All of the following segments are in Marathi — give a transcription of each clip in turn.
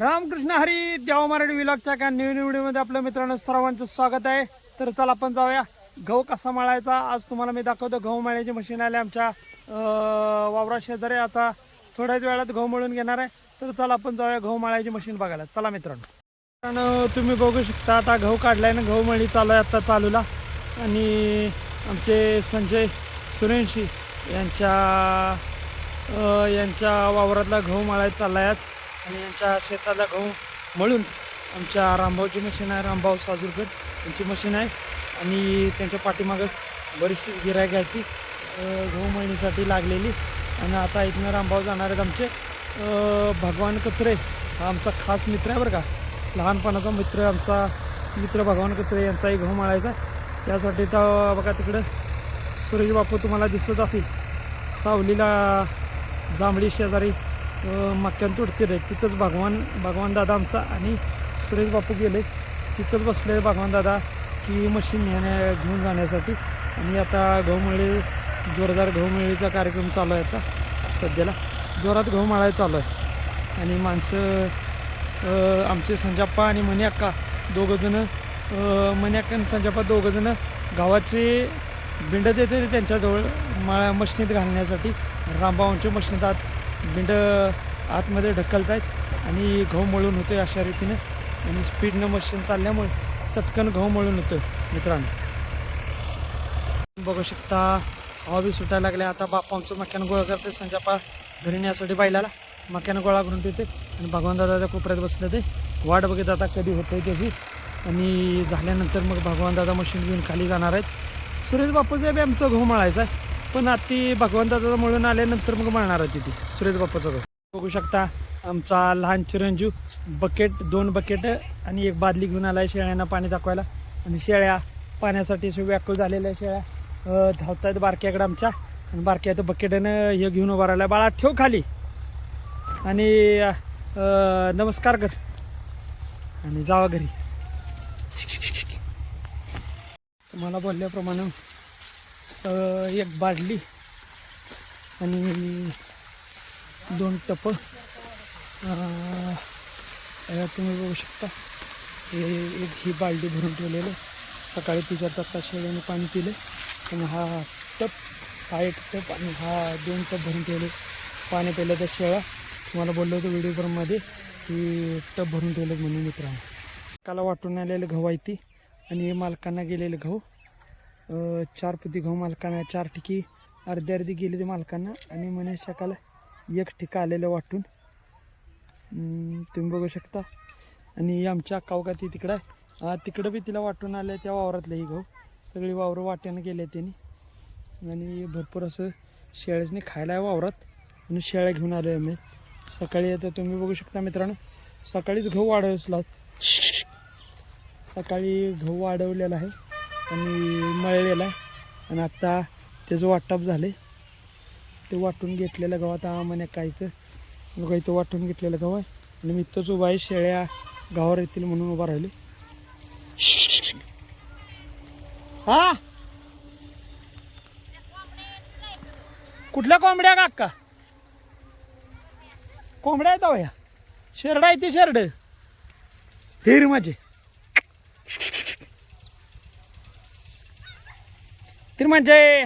रामकृष्ण हरी देवा मराठी विलॉगच्या का न्यू व्हिडिओमध्ये आपल्या मित्रांनो सर्वांचं स्वागत आहे. तर चला आपण जाऊया. गहू कसा मळायचा? आज तुम्हाला मी दाखवतो गहू मळायची मशीन आली आमच्या वावरा शेजारी. आता थोड्याच वेळात गहू मळून घेणार आहे. तर चला आपण जाऊया गहू मळायची मशीन बघायला. चला मित्रांनो. मित्रांनो तुम्ही बघू शकता आता गहू काढलाय ना गहू मळी चालू आहे आता चालूला. आणि आमचे संजय सुरेंशी यांच्या यांच्या वावरातला गहू मळायचा चाललाय आज. आणि यांच्या शेताला गहू मळून आमच्या रामभाऊची मशीन आहे रामभाऊ साजूरकर यांची मशीन आहे. आणि त्यांच्या पाठीमागं बरीचशीच गिरायक आहे ती गहू मळणीसाठी लागलेली. आणि आता इथनं रामभाऊ जाणार आहेत आमचे भगवान कचरे. हा आमचा खास मित्र आहे बरं का. लहानपणाचा मित्र आमचा मित्र भगवान कचरे यांचाही गहू मळायचा. त्यासाठी तर बघा तिकडं सुरेश बापू तुम्हाला दिसत असतील. सावलीला जांभळी शेजारी मक्यान तुडतील रे तिथंच भगवान भगवान दादा आमचा आणि सुरेश बापू गेले. तिथंच बसले भगवान दादा की मशीन नेण्या घेऊन जाण्यासाठी. आणि आता गहूमळी जोरदार गहूमळीचा कार्यक्रम चालू आहे आता सध्याला. जोरात गहू मळायला चालू आहे. आणि माणसं आमचे संजाप्पा आणि मणी अक्का दोघंजणं अं, मणी अक्का आणि संजाप्पा दोघंजणं गावाचे बिंड देते त्यांच्याजवळ मा मशनीत घालण्यासाठी रामबावांचे मशनीत आत बिंड आतमध्ये ढकलत आहेत आणि गहू मळून होतोय अशा रीतीने. आणि स्पीडनं मशीन चालल्यामुळे चटकन गहू मळून होतोय मित्रांनो. बघू शकता हवा बी सुटायला लागल्या. आता बापा आमचं मक्यानं गोळा करते संजापा घरी नेण्यासाठी बैलाला. मक्यानं गोळा करून देते आणि भगवान दादा त्या कोपऱ्यात बसले ते. वाट बघित आता कधी होतंय त्याची. आणि झाल्यानंतर मग भगवान दादा मशीन घेऊन खाली जाणार आहेत. सुरेश बापूचं बी आमचं गहू मळायचं आहे. पण आता भगवंताचा भगवान दादा आल्यानंतर मग मिळणार आहे तिथे. सुरेश बाप्पाचा गहू बघू शकता आमचा लहान चिरंजीव बकेट दोन बकेट आणि एक बादली घेऊन आला आहे शेळ्यांना पाणी दाखवायला. आणि शेळ्या पाण्यासाठी व्याकुळ झालेल्या शेळ्या. धावत धावतायत बारक्याकडे आमच्या. आणि बारक्या तर बकेटनं हे घेऊन उभा राहिला. बाळा ठेव खाली. आणि नमस्कार कर. आणि जावा घरी. तुम्हाला बोलल्याप्रमाणे एक बादली आणि दोन टप. तुम्ही बघू शकता. हे एक ही बालडी भरून ठेवलेलं सकाळी तिच्या आता शेळ्याने पाणी पिलं आणि हा टप हा एक टप आणि हा दोन टप भरून ठेवले. पाणी पिलं त्या शेळ्या तुम्हाला बोललो होतो व्हिडिओमध्ये की टप भरून ठेवलं म्हणून मित्रांनो. काला वाटून आलेलं गहू आहे ती आणि हे मालकांना गेलेलं गहू. चार पुती गहू मालकांना चार ठिकी अर्धी अर्धी गेली ते मालकांना आणि म्हणे शकाला एक ठिका आलेलं वाटून. तुम्ही बघू शकता. आणि आमच्या अक्काव ती तिकडं आहे. तिकडं बी तिला वाटून आलं त्या वावरातलं ही गहू. सगळी वावरं वाट्यानं गेले त्यांनी. आणि भरपूर असं शेळ्याचने खायला आहे वावरात. आणि शेळ्या घेऊन आलो आम्ही. सकाळी आता तुम्ही बघू शकता मित्रांनो सकाळीच गहू वाढवला सकाळी गहू वाढवलेला आहे. आणि मळलेला आहे. आणि आत्ता त्याचं वाटप झाले ते वाटून घेतलेलं गहू आता म्हणे कायचं बघा इथं वाटून घेतलेलं गव्हा आहे. आणि मी उभा आहे शेळ्या गावावर येतील म्हणून उभा राहिले. हा? कुठल्या कोंबड्या का अक्का कोंबड्या आहेत अहो या. शेरडा आहे ती शेरड. हिर माझे. म्हणजे.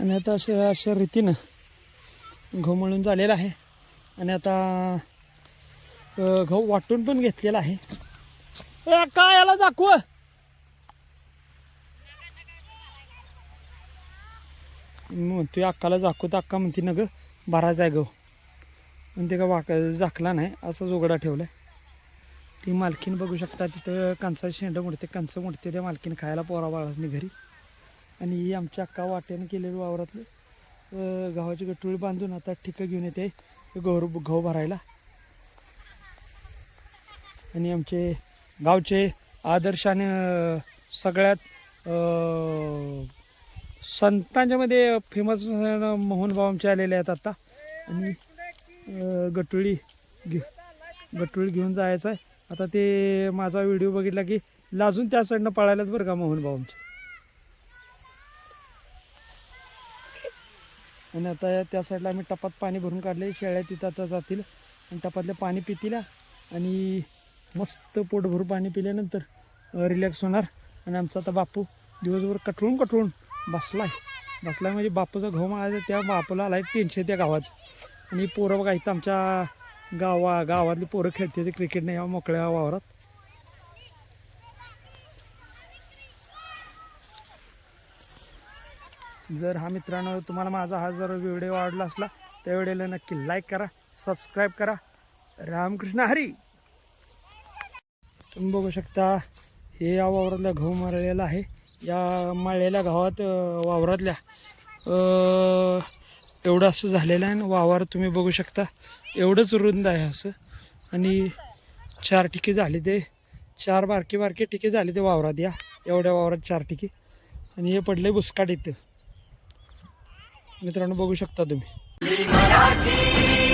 आणि आता अशा अशा रीतीनं गहू मळून झालेला आहे. आणि आता घाऊ वाटून पण घेतलेला आहे. का याला दाखव म्हणतोय अक्काला दाखवतो अक्का म्हणते ना ग बाराच आहे गहू पण ते का वाक झाकला नाही असंच उघडा ठेवला ती मालकीन बघू शकता तिथं कणसाची शेंड मोडते कणसं मोडते त्या मालकीन खायला पोरा बाळासनी घरी. आणि ही आमच्या अक्का वाट्यानं केलेली वावरातलं गावाची गव्हाची बांधून आता ठिकं घेऊन येते गहू गहू भरायला. आणि आमचे गावचे आदर्शाने सगळ्यात संतांच्यामध्ये फेमस मोहन भाऊ आमचे आलेले आहेत आता. आणि गटोळी घे गटोळी घेऊन जायचं आहे आता ते माझा व्हिडिओ बघितला की लाजून त्या साईडनं पळायलाच बरं का मोहन भाऊ आमचे. आणि आता या- त्या साईडला आम्ही टपात पाणी भरून काढले. शेळ्या तिथं आता जातील. आणि टपातलं पाणी पितील. आणि मस्त पोटभर पाणी पिल्यानंतर रिलॅक्स होणार. आणि आमचा आता बापू दिवसभर कटळून कटळून आहे बसला म्हणजे बापूचा घाऊ मारायचा त्या बापूला आहे टेन्शन त्या गावाचं आणि पोरं बघा इथं आमच्या गावा गावातली पोरं खेळते ते क्रिकेट नाही या मोकळ्या वावरात. जर हा मित्रांनो तुम्हाला माझा हा जर व्हिडिओ आवडला असला त्या व्हिडिओला नक्की लाईक करा सबस्क्राईब करा. रामकृष्ण हरी! तुम्ही बघू शकता हे या वावरातला गहू मारलेला आहे. या माळलेल्या गावात वावरातल्या एवढं असं झालेलं आहे आणि वावर तुम्ही बघू शकता. एवढंच रुंद आहे असं. आणि चार टिके झाले ते. चार बारके बारके टिके झाले ते वावरात या. एवढ्या वावरात चार टिके. आणि हे पडले बुसकाट इथं. मित्रांनो बघू शकता तुम्ही.